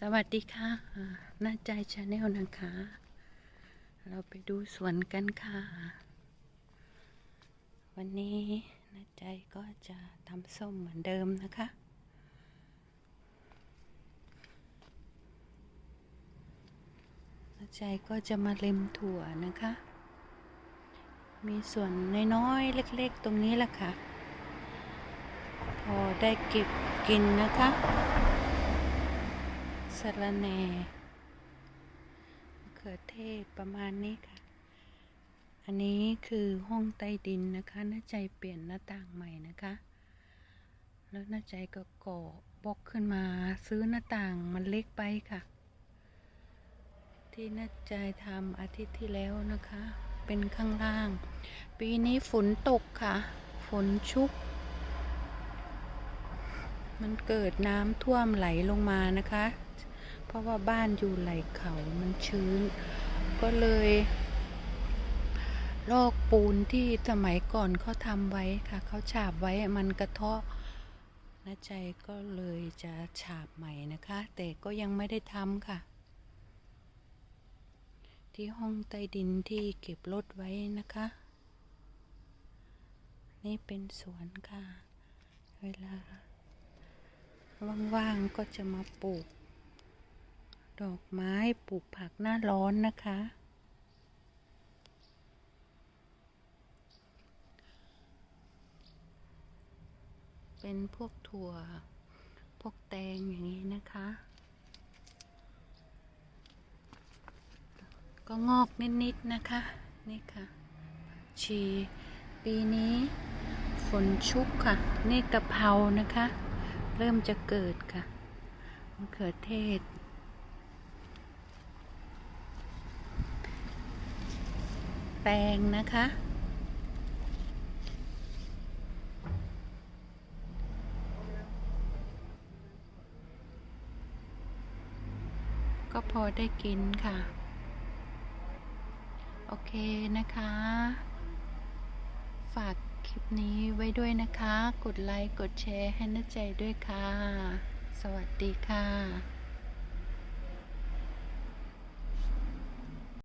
สวัสดีค่ะหน้าใจชาแนลนะคะ เราไปดูสวนกันค่ะ วันนี้หน้าใจก็จะทำส้มเหมือนเดิมนะคะหน้าใจก็จะมาเล็มถั่วนะคะ มีส่วนน้อยๆ เล็กๆ ตรงนี้แหละค่ะ พอได้เก็บกินนะคะ สะระแหน่มะเขือเทศประมาณนี้ค่ะ อันนี้คือห้องใต้ดินนะคะน้าใจเปลี่ยนหน้าต่างใหม่นะคะ แล้วน้าใจก็ก่อบล็อกขึ้นมาซื้อหน้าต่างมันเล็กไปค่ะ ที่น้าใจทำอาทิตย์ที่แล้วนะคะ เป็นข้างล่าง ปีนี้ฝนตกค่ะ ฝนชุกมันเกิดน้ำท่วมไหลลงมานะคะ ราะว่าบ้านอยู่ไหลเขามันชื้น ก็เลยลอกปูนที่สมัยก่อนเขาทำไว้ค่ะเขาฉาบไว้มันกระเทาะนะใจก็เลยจะฉาบใหม่นะคะ แต่ก็ยังไม่ได้ทำค่ะ ที่ห้องใต้ดินที่เก็บรถไว้นะคะ นี่เป็นสวนค่ะ เวลาว่างๆก็จะมาปลูก ดอกไม้ปลูกผักหน้าร้อนนะคะ เป็นพวกถั่ว พวกแตงอย่างนี้นะคะ ก็งอกนิดๆนะคะ นี่ค่ะ ชี ปีนี้ฝนชุกค่ะ นี่กะเพรานะคะ เริ่มจะเกิดค่ะมะเขือเทศ แตงนะคะ ก็พอได้กินค่ะ โอเคนะคะ ฝากคลิปนี้ไว้ด้วยนะคะ กดไลค์ กดแชร์ให้น้าใจด้วยค่ะ สวัสดีค่ะ